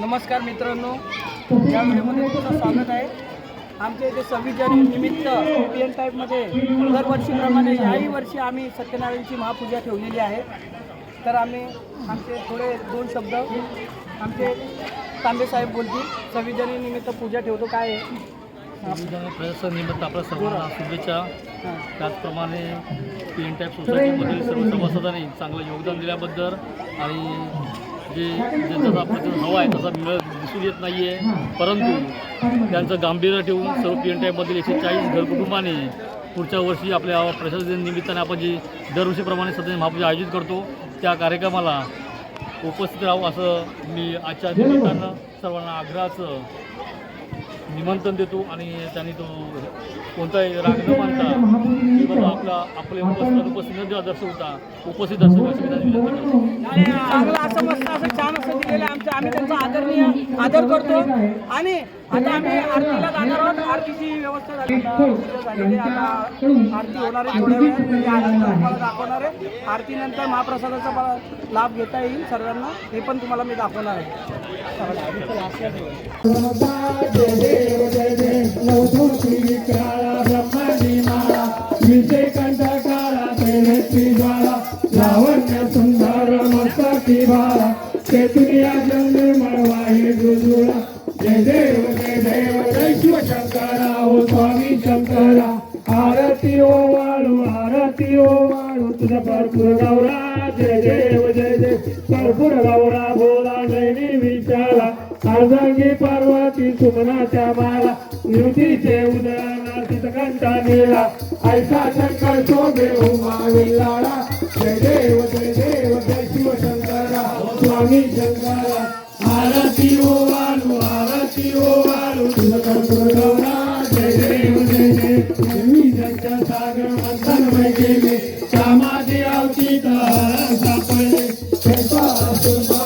नमस्कार मित्रांनो या व्हिडिओमध्ये तुमचं स्वागत आहे. आमच्या इथे सव्वीस जानेवारी निमित्त पी एन टाईपमध्ये दरवर्षीप्रमाणे याही वर्षी आम्ही सत्यनारायणची महापूजा ठेवलेली आहे. तर आम्ही आमचे थोडे दोन शब्द आमचे तांबे साहेब बोलतील. सव्वीस जानेवारी निमित्त पूजा ठेवतो काय आहे? निमित्त आपल्या सर्वांना शुभेच्छा. त्याचप्रमाणे पी एन टाईप सोसायटीमधील सर्व सभासदांनी चांगलं योगदान दिल्याबद्दल आणि जे जे जसा प्रतिसाद हवा आहे तसा मिळत दिसून येत नाही आहे परंतु त्यांचं गांभीर्य ठेवून सर्व पी एन टाईपमधील एकशे चाळीस घरकुटुंबाने पुढच्या वर्षी आपल्या प्रशासन दिन निमित्ताने आपण जी दरवर्षीप्रमाणे सध्या महापूजा आयोजित करतो त्या कार्यक्रमाला उपस्थित राहू असं मी आजच्या निमित्तानं सर्वांना आग्रहाचं निमंत्रण देतो आणि त्यांनी तो कोणताही राग न मानता की बाबा आपला आपले उपस्थित उपस्थित न देवा दर्शवता उपस्थित दर्शवण्याची विनंती करतो चांगलं असं मस्त असं छान असं दिलेलं आमचं आम्ही त्यांचा आदरणीय आदर करतो. आणि आता आम्ही आरतीला जाणार आहोत. आरतीची व्यवस्था झाली आता. आता आरती होणार आहे थोड्या वेळात आरती तुम्हाला दाखवणार आहे. आरतीनंतर महाप्रसादाचा मला लाभ घेता येईल सर्वांना. हे पण तुम्हाला मी दाखवणार आहे. स्वामी शंकरा आरती ओ वाळू आरती ओ वाळू तुझा भरपूर गौरा जय देव जय देव. भरपूर गौरा बोला नैनी विचारा. अर्धांगी पार्वती सुमनाच्या माला. निवतीचे उदयना घंटा नेला ऐसा शंकर शोभे Tem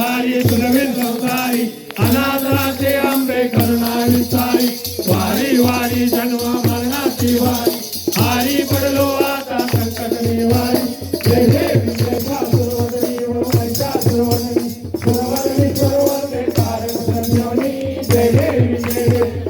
गुणभारी तुलवेल संसारी अनाथाचे आंबे करणारी सारी वारी वारी जन्म मरणाची वारी. हारी पडलो आता संकट निवारी. जय कारण जय जय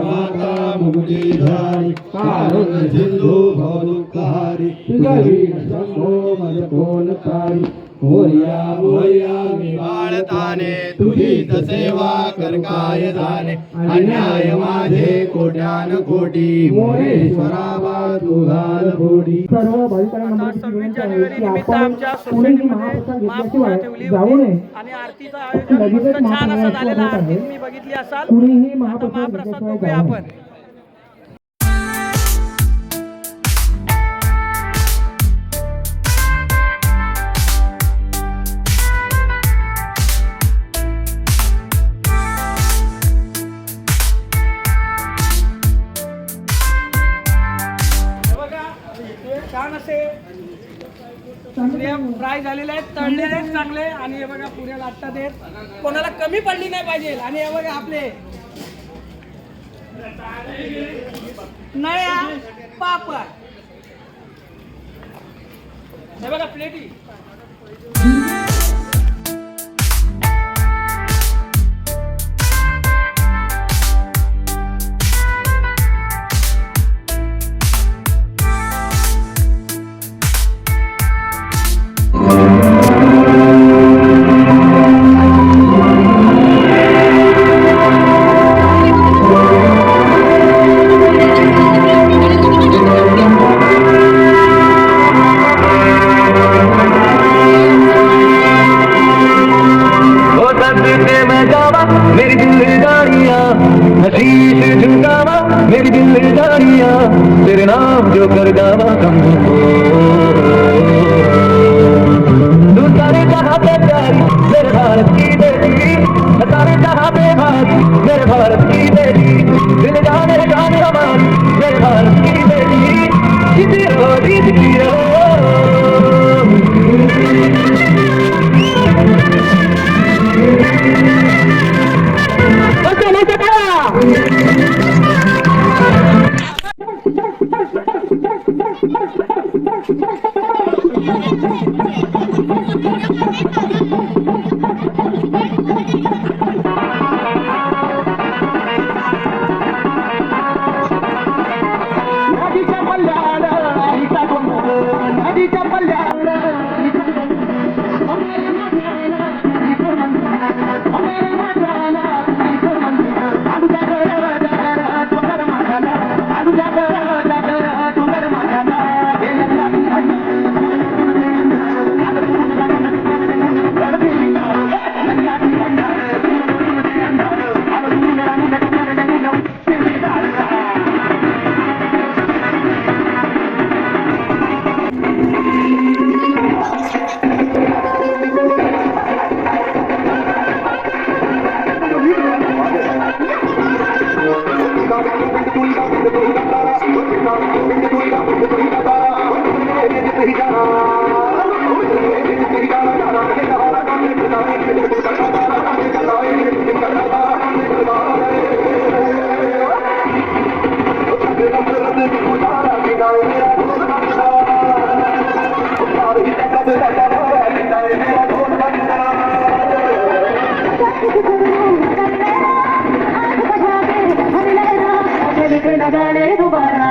माता मुक्तीधारी कारुण्य सिंधू भवदुःखहारी गवीर शंभो मज कोण मोर्या मोर्या मी बाळताने तुझीच सेवा कर काय झाले? अन्याय माझे कोट्यान कोटी. मोरेश्वरा बा तुझाल सर्व भाविकांना आमच्या सोसायटीमध्ये महाप्रसाद महापूजा घेतल्याशिवाय ठेवली जाऊ नये. होती आणि आरतीचं आयोजन छान असं झालेलं. आरती तुम्ही बघितली असाल. कुणीही महाप्रसाद नये. आपण. झालेले आहेत तळले आहेत चांगले. आणि हे बघा पुण्याला लाटतात आहेत कोणाला कमी पडली नाही पाहिजे. आणि हे बघा आपले. नळ्या पापड. हे बघा प्लेटी. ఎక్కడగా లేదు బారా